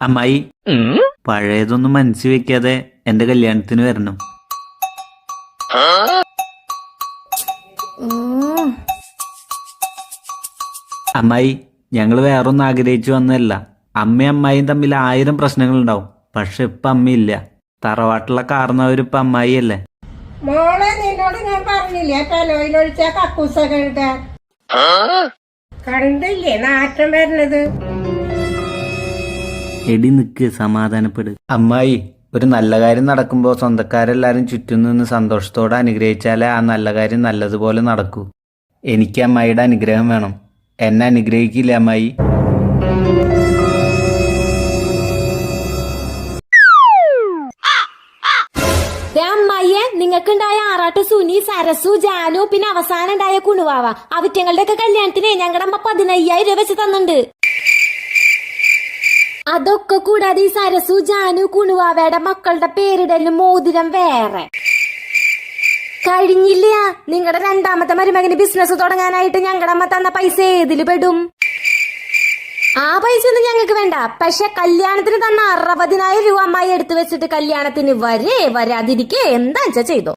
അമ്മായി പഴയതൊന്നും മനസ്സിൽ വെക്കാതെ എന്റെ കല്യാണത്തിന് വരണം. അമ്മായി ഞങ്ങൾ വേറൊന്നും ആഗ്രഹിച്ചു വന്നതല്ല. അമ്മയും അമ്മായിയും തമ്മിൽ ആയിരം പ്രശ്നങ്ങൾ ഉണ്ടാവും പക്ഷെ ഇപ്പൊ അമ്മയില്ല. തറവാട്ടിലെ കാരണവരിപ്പൊ അമ്മായിയല്ലേ? മോളെ നിന്നോട് ഞാൻ പറഞ്ഞില്ലേ പെലോയിലൊഴിച്ച കക്കൂസ കഴുകാൻ കണ്ടില്ലേ നാറ്റം വരുന്നത് എടി നിക്ക് സമാധാനപ്പെട്. അമ്മായി ഒരു നല്ല കാര്യം നടക്കുമ്പോൾ സ്വന്തക്കാരെല്ലാരും ചുറ്റും നിന്ന് സന്തോഷത്തോടെ അനുഗ്രഹിച്ചാലേ ആ നല്ല കാര്യം നല്ലതുപോലെ നടക്കൂ. എനിക്ക് അമ്മായിയുടെ അനുഗ്രഹം വേണം. എന്നെ അനുഗ്രഹിക്കില്ല അമ്മായി? ദേ അമ്മായിയെ നിങ്ങൾക്കുണ്ടായ ആറാട്ട് സുനി സരസു ജാനു പിന്നെ അവസാനം ഉണ്ടായ കുണുവാവ. അവറ്റങ്ങളുടെ ഒക്കെ കല്യാണത്തിന് ഞങ്ങളുടെ അമ്മ പതിനയ്യായിരം രൂപ വെച്ച് തന്നിട്ടുണ്ട്. അതൊക്കെ കൂടാതെ ഈ സരസു ജാനു കുണുവാവയുടെ മക്കളുടെ പേരിടലും മോതിരം വേറെ. കഴിഞ്ഞില്ല. നിങ്ങളുടെ രണ്ടാമത്തെ മരുമകന് ബിസിനസ് തുടങ്ങാനായിട്ട് ഞങ്ങളുടെ അമ്മ തന്ന പൈസ ഏതിൽ പെടും? ആ പൈസ ഒന്നും ഞങ്ങൾക്ക് വേണ്ട. പക്ഷെ കല്യാണത്തിന് തന്ന അറുപതിനായിരം രൂപ അമ്മായി എടുത്തു വെച്ചിട്ട് കല്യാണത്തിന് വരേ വരാതിരിക്കേ. എന്താ വെച്ചാ ചെയ്തോ?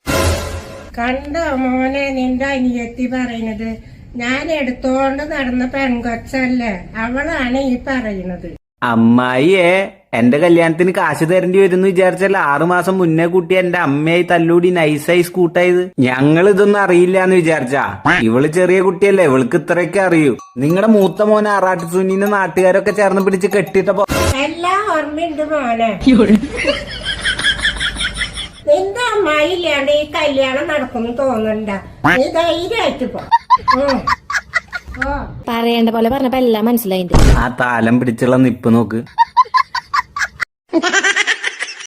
കണ്ടോ മോനെ നിന്റെ അനിയത്തി പറയുന്നത് ഞാൻ എടുത്തോണ്ട് നടന്ന പെൺകൊച്ചല്ലേ? അവളാണ് ഈ പറയുന്നത്. അമ്മായിയെ എന്റെ കല്യാണത്തിന് കാശ് തരേണ്ടി വരുന്നു വിചാരിച്ചല്ല ആറുമാസം മുന്നേ കൂട്ടി എന്റെ അമ്മയായി തല്ലൂടി നൈസായി സ്കൂട്ടായത്. ഞങ്ങൾ ഇതൊന്നും അറിയില്ല എന്ന് വിചാരിച്ചാ. ഇവൾ ചെറിയ കുട്ടിയല്ലേ ഇവൾക്ക് ഇത്രയൊക്കെ അറിയൂ. നിങ്ങളുടെ മൂത്ത മോനെ ആറാട്ട് സുനിനെ നാട്ടുകാരൊക്കെ ചേർന്ന് പിടിച്ച് കെട്ടിട്ടപ്പോ എല്ലാം ഓർമ്മയുണ്ട് മോനെ. നിന്റെ അമ്മായി ഇല്ലാണ്ട് ഈ കല്യാണം നടക്കും തോന്നണ്ട നീ ധൈര്യമായിട്ട് പോ. പറയേണ്ട പോലെ പറഞ്ഞപ്പോ എല്ലാം മനസ്സിലായിട്ടുണ്ട് ആ താലം പിടിച്ചുള്ള നിപ്പ് നോക്ക്.